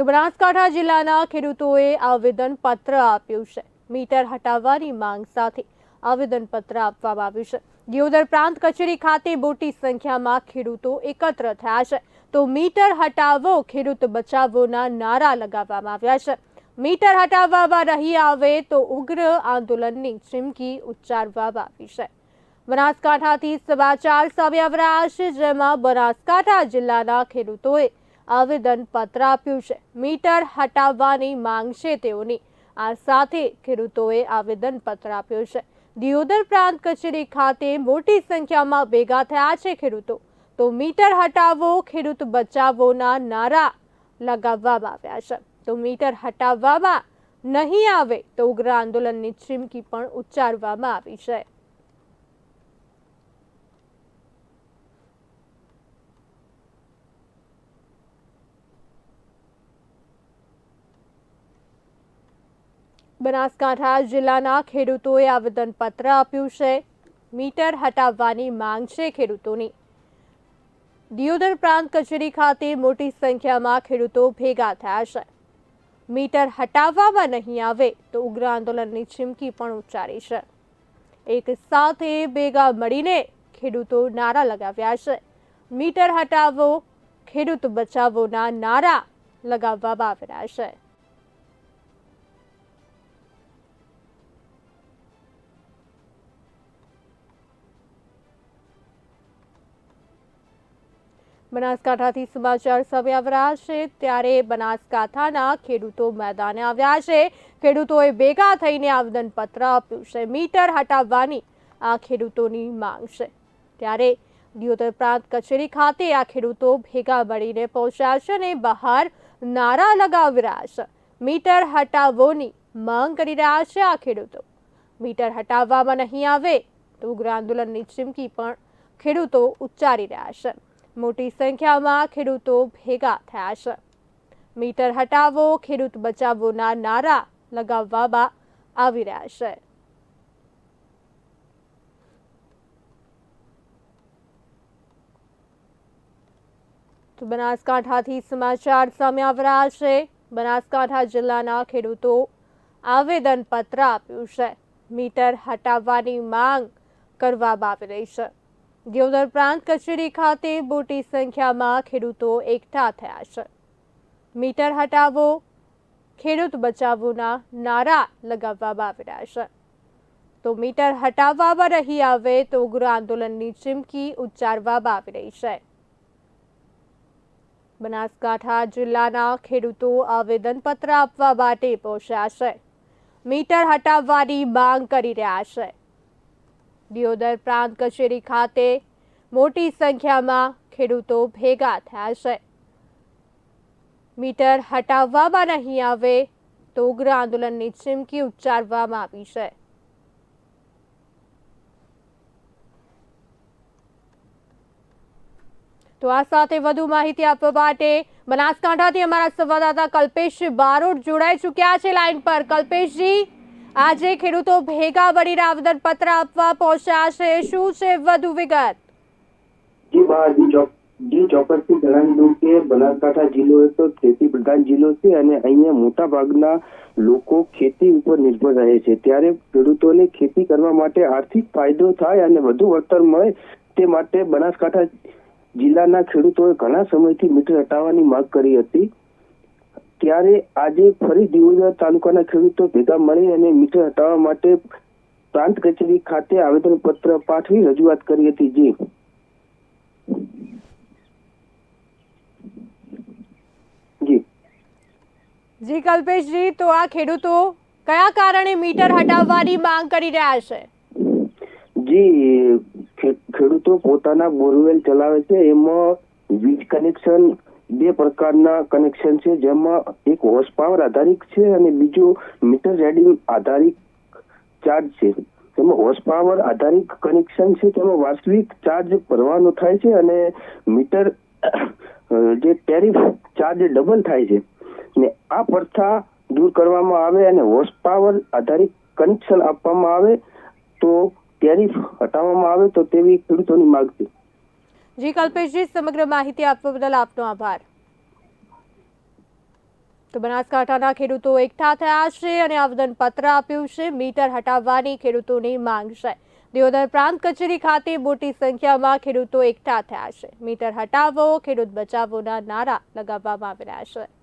તો બનાસકાંઠા જિલ્લાના ખેડૂતોએ આવેદનપત્ર આપ્યું છે. મીટર હટાવવાની માંગ સાથે આવેદનપત્ર આપવામાં આવ્યું છે. દિયોદર પ્રાંત કચેરી ખાતે મોટી સંખ્યામાં ખેડૂતો એકત્ર થયા છે. તો મીટર હટાવો, ખેડૂત બચાવોના નારા લગાવવામાં આવ્યા છે. મીટર હટાવવામાં રહી આવે તો ઉગ્ર આંદોલનની ચીમકી ઉચ્ચારવામાં આવી છે. બનાસકાંઠાથી સમાચાર સામે જેમાં બનાસકાંઠા જિલ્લાના ખેડૂતોએ આવેદન પત્ર આપ્યું છે. મીટર હટાવવાની માંગ છે તેઓની. આ સાથે ખેડૂતોએ આવેદન પત્ર આપ્યું છે. દિયોદર પ્રાંત કચેરી ખાતે મોટી સંખ્યામાં ભેગા થયા છે ખેડૂતો. તો મીટર હટાવો, ખેડૂત બચાવોના નારા લગાવવામાં આવ્યા છે. તો મીટર હટાવવામાં નહીં આવે તો ઉગ્ર આંદોલનની ચીમકી પણ ઉચ્ચારવામાં આવી છે. બનાસકાંઠા જિલ્લાના ખેડૂતોએ આવેદનપત્ર આપ્યું છે. મીટર હટાવવાની માંગ છે ખેડૂતોની. દિયોદર પ્રાંત કચેરી ખાતે મોટી સંખ્યામાં ખેડૂતો ભેગા થયા છે. મીટર હટાવવામાં નહીં આવે તો ઉગ્ર આંદોલનની ચીમકી પણ ઉચ્ચારી છે. એક સાથે ભેગા મળીને ખેડૂતો નારા લગાવ્યા છે. મીટર હટાવો, ખેડૂત બચાવોના નારા લગાવવામાં આવી રહ્યા છે. બનાસકાંઠાથી સમાચાર સામે આવ્યા છે. ત્યારે બનાસકાંઠાના ખેડૂતો મેદાને આવ્યા છે. ખેડૂતોએ ભેગા થઈને આવેદનપત્ર આપ્યું છે. મીટર હટાવવાની આ ખેડૂતોની માંગ છે. ત્યારે દિયોદર પ્રાંત કચેરી ખાતે આ ખેડૂતો ભેગા મળીને પહોંચ્યા છે અને બહાર નારા લગાવી રહ્યા છે. મીટર હટાવોની માંગ કરી રહ્યા છે આ ખેડૂતો. મીટર હટાવવામાં નહીં આવે તો ઉગ્ર આંદોલનની ચીમકી પણ ખેડૂતો ઉચ્ચારી રહ્યા છે. મોટી સંખ્યામાં ખેડૂતો ભેગા થયા છે. મીટર હટાવો, ખેડૂત બચાવોના નારા લગાવવામાં આવી રહ્યા છે. તો બનાસકાંઠાથી સમાચાર સામે આવી રહ્યા છે. બનાસકાંઠા જિલ્લાના ખેડૂતો આવેદનપત્ર આપ્યું છે. મીટર હટાવવાની માંગ કરવામાં આવી રહી છે. દિયોદર પ્રાંત કચેરી ખાતે મોટી સંખ્યામાં ખેડૂતો એકઠા થયા છે. મીટર હટાવો, ખેડૂત બચાવોના નારા લગાવવામાં આવી રહ્યા છે. તો મીટર હટાવવામાં રહી આવે તો ઉગ્ર આંદોલનની ચીમકી ઉચ્ચારવામાં આવી રહી છે. બનાસકાંઠા જિલ્લાના ખેડૂતો આવેદનપત્ર આપવા માટે પહોંચ્યા છે. મીટર હટાવવાની માંગ કરી રહ્યા છે. દિયોદર પ્રાંત કચેરી ખાતે મોટી સંખ્યામાં ખેડૂતો ભેગા થયા છે. મીટર હટાવવામાં નહીં આવે તો ઉગ્ર આંદોલનની ચીમકી ઉચ્ચારવામાં આવી છે. તો આ સાથે વધુ માહિતી આપવા માટે બનાસકાંઠાથી અમારા સંવાદદાતા કલ્પેશ બારોટ જોડાઈ ચૂક્યા છે લાઈન પર. કલ્પેશજી આજે ખેડૂતો ભેગા વળીને આવેદન પત્ર આપવા પહોંચ્યા છે. શું છે વધુ વિગત? જી ચોક્કસથી જણાવી દઉં કે બનાસકાંઠા જિલ્લો એક તો ખેતી પ્રધાન જિલ્લો છે અને અહીંયા મોટા ભાગના લોકો ખેતી ઉપર નિર્ભર રહે છે. ત્યારે ખેડૂતોને ખેતી કરવા માટે આર્થિક ફાયદો થાય અને વધુ વળતર મળે તે માટે બનાસકાંઠા જિલ્લાના ખેડૂતોએ ઘણા સમયથી મીટર હટાવવાની માંગ કરી હતી. ત્યારે આજે ફરી દિયોદર તાલુકાના ખેડૂતો ભેગા મળી અને મીટર હટાવવા માટે પ્રાંત કચેરી ખાતે આવેદન પત્ર પાઠવી રજૂઆત કરી હતી. જી. જી કલ્પેશજી તો આ ખેડૂતો કયા કારણે મીટર હટાવવાની માંગ કરી રહ્યા છે? જી ખેડૂતો પોતાના બોરવેલ ચલાવે છે. એમાં વીજ કનેક્શન બે પ્રકારના કનેક્શન છે, જેમાં એક હોર્સ પાવર આધારિત છે અને બીજું મીટર રેડિંગ આધારિત ચાર્જ છે. તેમાં હોર્સ પાવર આધારિત કનેક્શન છે, તેમાં વાર્ષિક ચાર્જ ભરવાનો થાય છે અને મીટર જે ટેરિફ ચાર્જ ડબલ થાય છે. ને આ પ્રથા દૂર કરવામાં આવે અને હોર્સ પાવર આધારિત કનેક્શન આપવામાં આવે તો ટેરિફ હટાવવામાં આવે તો તેવી ખેડૂતોની માગ છે. જી કલ્પેશજી, સમગ્ર માહિતી આપવા બદલ આપનો આભાર. તો બનાસકાંઠાના ખેડૂતો એકઠા થયા છે અને આવેદનપત્ર આપ્યું છે. મીટર હટાવવાની ખેડૂતોની માંગ છે. દિયોદર પ્રાંત કચેરી ખાતે મોટી સંખ્યામાં ખેડૂતો એકઠા થયા છે. મીટર હટાવો, ખેડૂત બચાવોના નારા લગાવવામાં આવી રહ્યા છે.